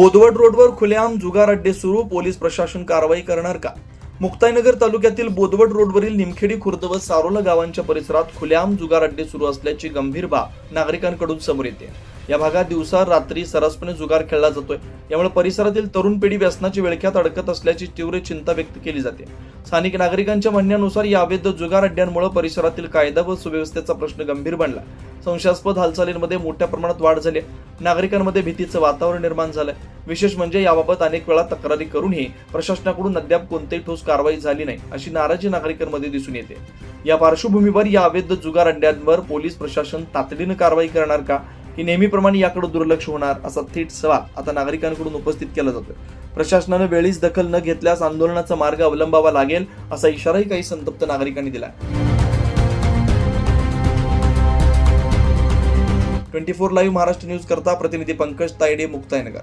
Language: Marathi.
बोदवड रोडवर खुलेआम जुगार अड्डे सुरू पोलीस प्रशासन कारवाई करणार का? मुक्ताईनगर तालुक्यातील बोदवड रोडवरील निमखेडी खुर्द व सारोला गावांच्या परिसरात खुलेआम जुगार अड्डे सुरू असल्याची गंभीर बाब नागरिकांकडून समोर येते. या भागात दिवसा रात्री सरसपणे जुगार खेळला जातोय. यामुळे परिसरातील तरुण पिढी व्यसनाची विळख्यात अडकत असल्याची तीव्र चिंता व्यक्त केली जाते. स्थानिक नागरिकांच्या म्हणण्यानुसार या अवैध जुगार अड्ड्यांमुळे परिसरातील कायदा व सुव्यवस्थेचा प्रश्न गंभीर बनला. संशयास्पद हालचालींमध्ये मोठ्या प्रमाणात वाढ झाली. नागरिकांमध्ये भीतीचं वातावरण निर्माण झालंय विशेष म्हणजे याबाबत अनेक वेळा तक्रारी करूनही प्रशासनाकडून अद्याप कोणतीही ठोस कारवाई झाली नाही अशी नाराजी नागरिकांमध्ये दिसून येते. या पार्श्वभूमीवर या अवैध जुगार अड्ड्यांवर पोलीस प्रशासन तातडीनं कारवाई करणार का? की नेहमीप्रमाणे याकडे दुर्लक्ष होणार असा थेट सवाल आता नागरिकांकडून उपस्थित केला जातोय. प्रशासनानं वेळीच दखल न घेतल्यास आंदोलनाचा मार्ग अवलंबावा लागेल असा इशाराही काही संतप्त नागरिकांनी दिला twenty four live Maharashtra news करता प्रतिनिधी पंकज तायडे मुक्तायनगर